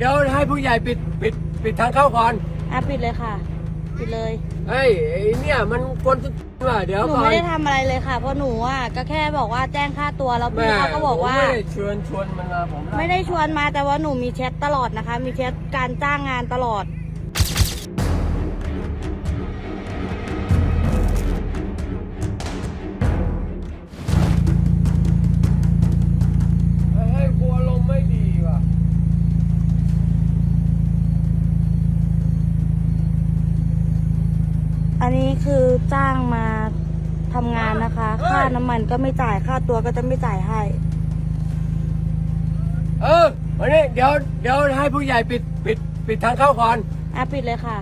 เดี๋ยวให้ผู้ใหญ่ปิดปิดปิดทางเข้าก่อนอะปิดเลยค่ะ ปิดเลยเฮ้ยไอ้เนี่ยมันกวนสุดว่ะเดี๋ยวหนูก่อนไม่ได้ทำอะไรเลยค่ะเพราะหนูอะก็แค่บอกว่าแจ้งค่าตัวแล้วพี่เขาก็บอกว่า ผมไม่ได้ชวนชวนมันมาผมล่ไม่ได้ชวนมาแต่ว่าหนูมีแชทตลอดนะคะ มีแชทการจ้างงานตลอด อันนี้คือจ้างมาทำงานนะคะ ค่าน้ำมันก็ไม่จ่าย ค่าตัวก็จะไม่จ่ายให้ เออวันนี้เดี๋ยวเดี๋ยวให้ผู้ใหญ่ปิดปิดปิดทางเข้าก่อนอะปิดเลยค่ะ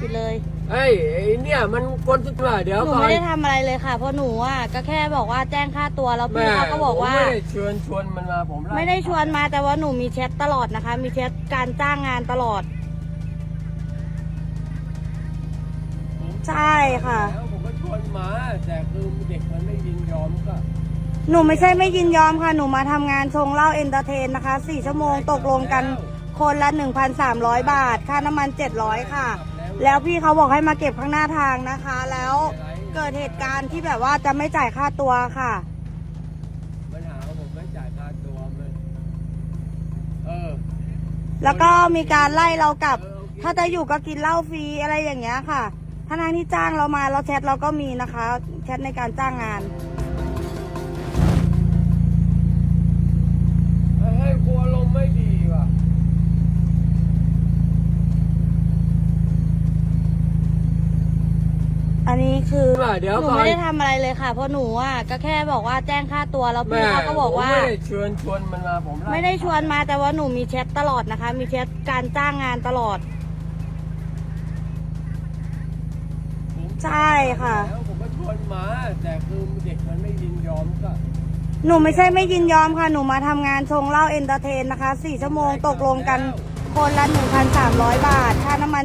ปิดเลย เฮ้ยไอ้เนี่ยมันกวนสุดว่ะเดี๋ยวหนูก่อนไม่ได้ทำอะไรเลยค่ะ เพราะหนูอะก็แค่บอกว่าแจ้งค่าตัวแล้วพี่แม่เขาก็บอกว่า ผมไม่ได้ชวนชวนมันมาผมล่ไม่ได้ชวนมาแต่ว่าหนูมีแชทตลอดนะคะ มีแชทการจ้างงานตลอด ใช่ค่ะ แล้วผมก็ชวนมา แต่คือเด็กมันไม่ยินยอมก็หนูไม่ใช่ไม่ยินยอมค่ะ หนูมาทำงานชงเหล้าเอนเตอร์เทนนะคะสี่ชั่วโมงตกลงกันคนละ 1,300 บาท ค่าน้ำมัน 700 ค่ะ แล้วพี่เขาบอกให้มาเก็บข้างหน้าทางนะคะ แล้วเกิดเหตุการณ์ที่แบบว่าจะไม่จ่ายค่าตัวค่ะ ปัญหาว่าผมไม่จ่ายค่าตัวมันเออ แล้วก็มีการไล่เรากลับ ถ้าจะอยู่ก็กินเหล้าฟรีอะไรอย่างเงี้ยค่ะ ถ้าทางที่จ้างเรามาเราแชทเราก็มีนะคะ แชทในการจ้างงานเฮ้ยกลัวลมณ์ไม่ดีว่ะ อันนี้คือว่าเดี๋ยวหนูก่อน ไม่ได้ทำอะไรเลยค่ะ เพราะหนูอะก็แค่บอกว่าแจ้งค่าตัวแล้วพี่แม่เขาก็บอกว่า ผมไม่ได้ชวนชวนมันมาผมล่ไม่ได้ชวนมาแต่ว่าหนูมีแชทตลอดนะคะ มีแชทการจ้างงานตลอด ใช่ค่ะ แล้วผมก็ชวนมา แต่คือเด็กมันไม่ยินยอมก็หนูไม่ใช่ไม่ยินยอมค่ะ หนูมาทำงานชงเหล้าเอนเตอร์เทนนะคะสี่ชั่วโมงตกลงกัน คนละ 1,300 บาท ค่าน้ำมัน